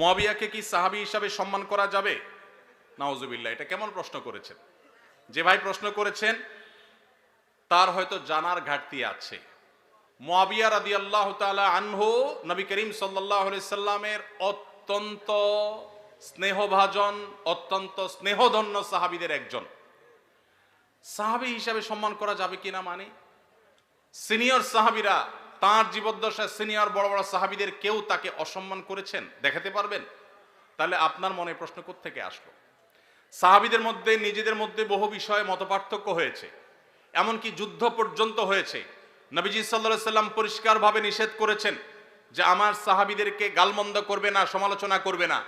মুয়াবিয়াকে কি সাহাবী হিসাবে সম্মান করা যাবে? নাউজুবিল্লাহ, এটা কেমন প্রশ্ন করেছেন? যে ভাই প্রশ্ন করেছেন, তার হয়তো জানার ঘাটতি আছে। মুয়াবিয়া রাদিয়াল্লাহু তাআলা আনহু নবী করিম আলাইহি সাল্লামের অত্যন্ত স্নেহভাজন, অত্যন্ত স্নেহধন্য সাহাবিদের একজন। সাহাবী হিসাবে সম্মান করা যাবে কিনা মানে? সিনিয়র সাহাবীরা তার জীবদ্দশায় সিনিয়র বড় বড় সাহাবীদের কেউ তাকে অসম্মান করেছেন? দেখাতে পারবেন? তাহলে আপনার মনে প্রশ্ন থেকে আসলো? সাহাবীদের মধ্যে, নিজেদের মধ্যে বহু বিষয়ে মতপার্থক্য হয়েছে। এমনকি যুদ্ধ পর্যন্ত হয়েছে। নবীজি সাল্লাহ সাল্লাম পরিষ্কারভাবে নিষেধ করেছেন যে আমার সাহাবীদেরকে গালমন্দ করবে না, সমালোচনা করবে না।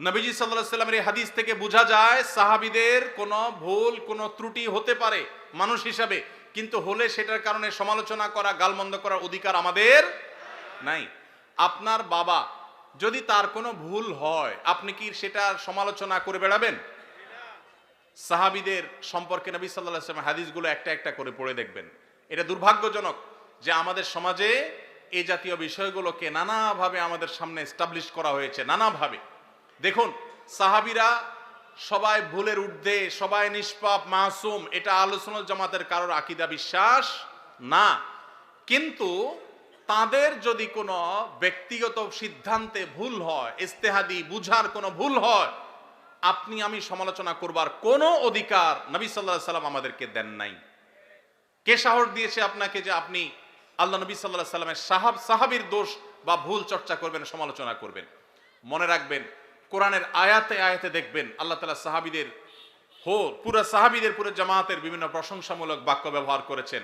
নবীজি সাল্লাহ সাল্লামের এই হাদিস থেকে বোঝা যায়, সাহাবীদের কোনো ভুল, কোনো ত্রুটি হতে পারে মানুষ হিসাবে। কিন্তু হলে সেটার কারণে সমালোচনা করা, গালমন্দ করার অধিকার আমাদের নাই। আপনার বাবা যদি তার কোনো ভুল হয়, আপনি কি সেটার সমালোচনা করে বেড়াবেন? সাহাবিদের সম্পর্কে নবী সাল্লাহ হাদিসগুলো একটা একটা করে পড়ে দেখবেন। এটা দুর্ভাগ্যজনক যে আমাদের সমাজে এই জাতীয় বিষয়গুলোকে নানাভাবে আমাদের সামনে এস্টাবলিশ করা হয়েছে, নানাভাবে। দেখুন, সাহাবিরা সবাই ভুলের ঊর্ধ্বে, সবাই নিষ্পাপ, মাসুম, এটা আলোচনা জামাতের কারোর আকিদা বিশ্বাস? না। কিন্তু তাদের যদি কোনো ব্যক্তিগত সিদ্ধান্তে ভুল হয়, ইস্তেহাদি বুঝার কোনো ভুল হয়, আপনি আমি সমালোচনা করবার কোনো অধিকার নবী সাল্লাহ সাল্লাম আমাদেরকে দেন নাই। কে সাহস দিয়েছে আপনাকে যে আপনি আল্লাহ নবী সাল্লাহ সাল্লামের সাহাব সাহাবির দোষ বা ভুল চর্চা করবেন, সমালোচনা করবেন? মনে রাখবেন কোরআনের আয়াতে আয়াতে দেখবেন আল্লাহ তালা সাহাবিদের হো পুরো সাহাবিদের, পুরো জামাতের বিভিন্ন প্রশংসামূলক বাক্য ব্যবহার করেছেন।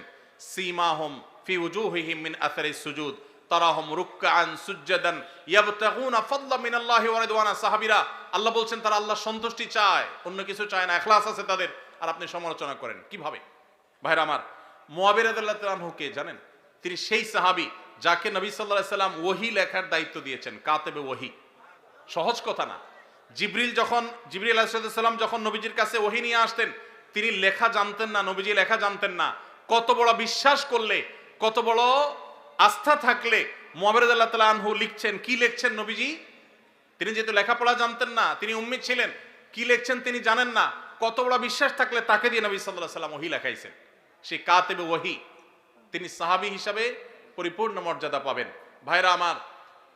সীমাহম ফি উজুহিহিম মিন আসারি সুজুদ, তারাহম রুক্কান সুজ্জাদান ইয়াবতাগুনা ফাদলা মিনাল্লাহি ওয়া রিদওয়ানা। সাহাবীরা আল্লাহ বলছেন, তারা আল্লাহ সন্তুষ্টি চায়, অন্য কিছু চায় না ইখলাস আছে তাদের। আর আপনি সমালোচনা করেন কীভাবে ভাইরা আমার মুয়াবির রাদিয়াল্লাহু আনহু কে জানেন? তিনি সেই সাহাবী যাকে নবী সাল্লাল্লাহু সাল্লাম ওহী লেখার দায়িত্ব দিয়েছেন, কাতেবে ওহী। সহজ কথা না। জিবরিল যখন, জিবরিল আলাইসাল্লাম যখন নবীজির কাছে ওহি নিয়ে আসতেন, তিনি লেখা জানতেন না, নবীজি লেখা জানতেন না। কত বড় বিশ্বাস করলে, কত বড় আস্থা থাকলে মোহাম্মদ আল্লাহ তালা আনহু লিখছেন, কি লিখছেন নবীজি? তিনি যেহেতু লেখাপড়া জানতেন না, তিনি উম্মিদ ছিলেন, কি লিখছেন তিনি জানেন না। কত বড় বিশ্বাস থাকলে তাকে দিয়ে নবী সাল্লাহ সাল্লাম ওহি লেখাইছেন। সে কাতেবে ওহি। তিনি সাহাবী হিসাবে পরিপূর্ণ মর্যাদা পাবেন। ভাইরা আমার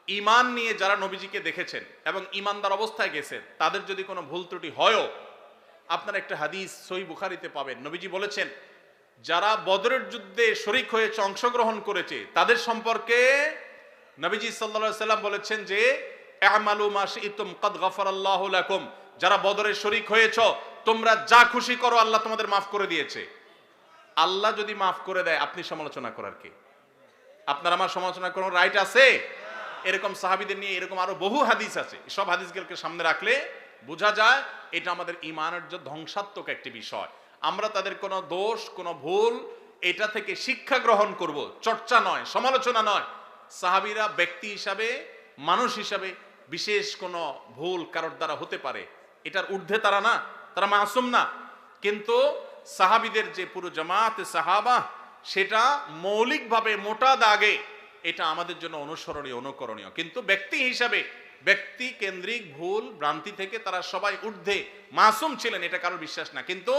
ইমান নিয়ে যারা নবীজিকে দেখেছেন এবং ইমানদার অবস্থায় গেছেন, তাদের যদি কোনো ভুল ত্রুটি হয়ও, আপনার একটা হাদিস সই বুখারিতে পাবেন। নবীজি বলেছেন, যারা বদরের যুদ্ধে শরিক হয়েছে, অংশগ্রহণ করেছে, তাদের সম্পর্কে নবীজি সাল্লা সাল্লাম বলেছেন যে যারা বদরে শরিক হয়েছ, তোমরা যা খুশি করো, আল্লাহ তোমাদের মাফ করে দিয়েছে। আল্লাহ যদি মাফ করে দেয়, আপনি সমালোচনা করার কি? আপনার আমার সমালোচনা কোনো রাইট আছে? এরকম সাহাবিদের নিয়ে এরকম আরও বহু হাদিস আছে। সব হাদিসগুলোকে সামনে রাখলে বোঝা যায় এটা আমাদের ইমানের যে ধ্বংসাত্মক একটি বিষয়। আমরা তাদের কোনো দোষ, কোনো ভুল এটা থেকে শিক্ষা গ্রহণ করব। চর্চা নয়, সমালোচনা নয়। সাহাবিরা ব্যক্তি হিসাবে, মানুষ হিসাবে বিশেষ কোনো ভুল কারোর দ্বারা হতে পারে। এটার ঊর্ধ্বে তারা না, তারা মাসুম না। কিন্তু সাহাবিদের যে পুরো জামাত সাহাবা, সেটা মৌলিকভাবে মোটা দাগে এটা আমাদের জন্য অনুসরণীয়, অনুকরণীয়। কিন্তু ব্যক্তি হিসাবে ব্যক্তি কেন্দ্রিক, ভুল, ভ্রান্তি থেকে তারা সবাই ঊর্ধ্বে, মাসুম ছিলেন, এটা কারোর বিশ্বাস না। কিন্তু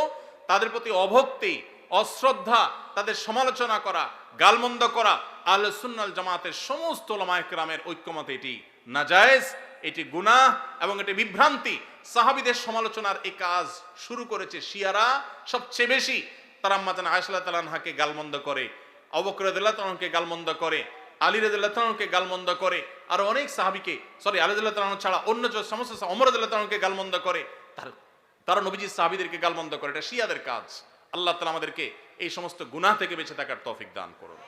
তাদের প্রতি অভক্তি, অশ্রদ্ধা, তাদের সমালোচনা করা, গালমন্দ করা আল সুন্নাল জামাতের সমস্ত ওলামায়করামের ঐক্যমত এটি নাজায়েজ, এটি গুনাহ এবং এটি বিভ্রান্তি। সাহাবিদের সমালোচনার এই কাজ শুরু করেছে শিয়ারা। সবচেয়ে বেশি তারা মাজান আয়সাল্লাহ তালানহাকে গালমন্দ করে অবকরদুল্লাহ তালকে গালমন্দ করে আলী রাদিল্লাহ তালকে গালমন্দ করে। আর অনেক সাহাবিকে, সরি, আলী রাদিল্লাহ ছাড়া অন্য সমস্ত অমর রাদিল্লাহ তালকে গালমন্দ করে, তার তারা নবীজি সাহাবিদেরকে গালমন্দ করে। এটা শিয়াদের কাজ। আল্লাহ তালা আমাদেরকে এই সমস্ত গুনাহ থেকে বেঁচে থাকার তৌফিক দান করুন।